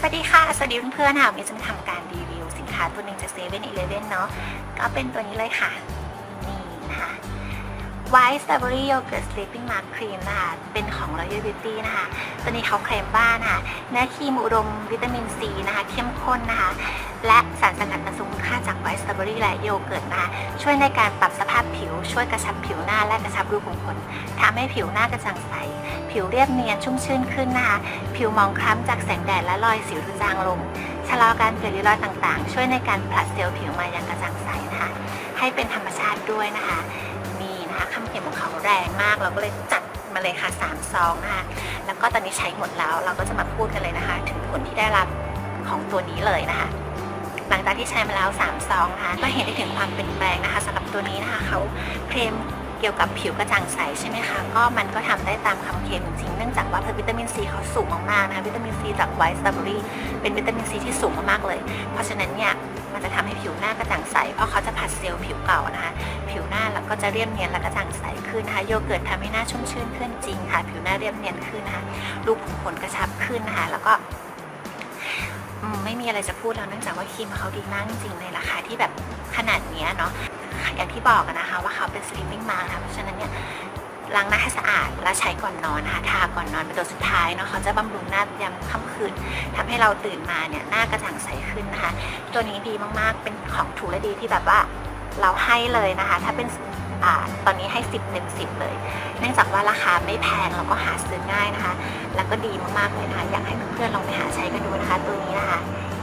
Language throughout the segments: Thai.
สวัสดีค่ะ สวัสดีเพื่อนๆค่ะวันนี้จะมาทำการรีวิวสินค้าตัวหนึ่งจากเซเว่นอีเลฟเว่นเนาะ ก็เป็นตัวนี้เลยค่ะ นี่นะคะ White Strawberry Yogurt Sleeping Mask Cream นะคะ เป็นของ Royal Beauty นะคะ ตัวนี้เขาเคลมว่านะคะเนื้อครีมอุดมวิตามินซีนะคะ เข้มข้นนะคะ และสารสกัดอันทรงกไวท์สตรอเบอรี่ และโยเกิร์ตนะคะช่วยในการปรับสภาพผิว ช่วยกระชับผิวหน้าและกระชับรูขุมขนทำให้ผิวหน้ากระจ่างใส ผิวเรียบเนียนชุ่มชื่นขึ้นนะคะผิวมองคล้ำจากแสงแดดและรอยสิวจางลงชะลอการเกิดริ้วรอยต่างๆ ช่วยในการผลัดเซลล์ผิวมาอย่างกระจ่างใสนะคะให้เป็นธรรมชาติด้วยนะคะนี่นะคะคำเขียนของเขาแรงมากเราก็เลยจัดมาเลยค่ะ3ซองนะคะแล้วก็ตอนนี้ใช้หมดแล้วเราก็จะมาพูดกันเลยนะคะ ถึงผลที่ได้รับของตัวนี้เลยนะคะ หลังจากที่ใช้มาแล้ว3ซองนะคะก็เห็นได้ถึงความเปลี่ยนแปลงนะคะสำหรับตัวนี้นะคะเขาเคลมเกี่ยวกับผิวกระจ่างใสใช่ไหมคะ ก็มันก็ทำได้ตามคำเคลมจริง เนื่องจากว่าวิตามินซีเขาสูงมากๆนะคะวิตามินซีจากไวท์สตรอเบอรี่เป็นวิตามินซีที่สูงมากๆเลย เพราะฉะนั้นเนี่ยมันจะทำให้ผิวหน้ากระจ่างใส เพราะเขาจะผัดเซลล์ผิวเก่านะคะผิวหน้าแล้วก็จะเรียบเนียนและกระจ่างใสขึ้นนะคะโยเกิร์ตทำให้หน้าชุ่มชื่นขึ้นจริงค่ะ ผิวหน้าเรียบเนียนขึ้นนะคะรูขุมขนกระชับขึ้นนะคะแล้วก็ อืมไม่มีอะไรจะพูดแล้วเนื่องจากว่าครีมเขาดีมากจริงๆในราคาที่แบบขนาดเนี้ยเนาะอย่างที่บอกนะคะว่าเขาเป็น sleeping mask นะคะเพราะฉะนั้นเนี่ยล้างหน้าให้สะอาดและใช้ก่อนนอนนะคะทาก่อนนอนเป็นตัวสุดท้ายเนาะเขาจะบำรุงหน้ายามค่ำคืนทำให้เราตื่นมาเนี่ยหน้ากระจ่างใสขึ้นนะคะ ตัวนี้ดีมากๆเป็นของถูกและดีที่แบบว่าเราให้เลยนะคะ ถ้าเป็น ตอนนี้ให้ 10เต็ม10 เลย เนื่องจากว่าราคาไม่แพงแล้วก็หาซื้อง่ายนะคะ แล้วก็ดีมากๆเลยนะคะ อยากให้เพื่อนๆลองไปหาใช้กันดูนะคะ ตัวนี้นะคะ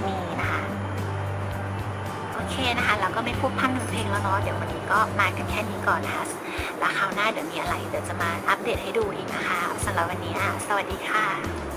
มีนะคะ โอเคนะคะ แล้วก็ไม่พูดพร่ำทำเพลงแล้วเนาะ เดี๋ยววันนี้ก็มากันแค่นี้ก่อนนะคะ แล้วคราวหน้าเดี๋ยวมีอะไรเดี๋ยวจะมาอัปเดตให้ดูอีกนะคะสำหรับวันนี้สวัสดีค่ะ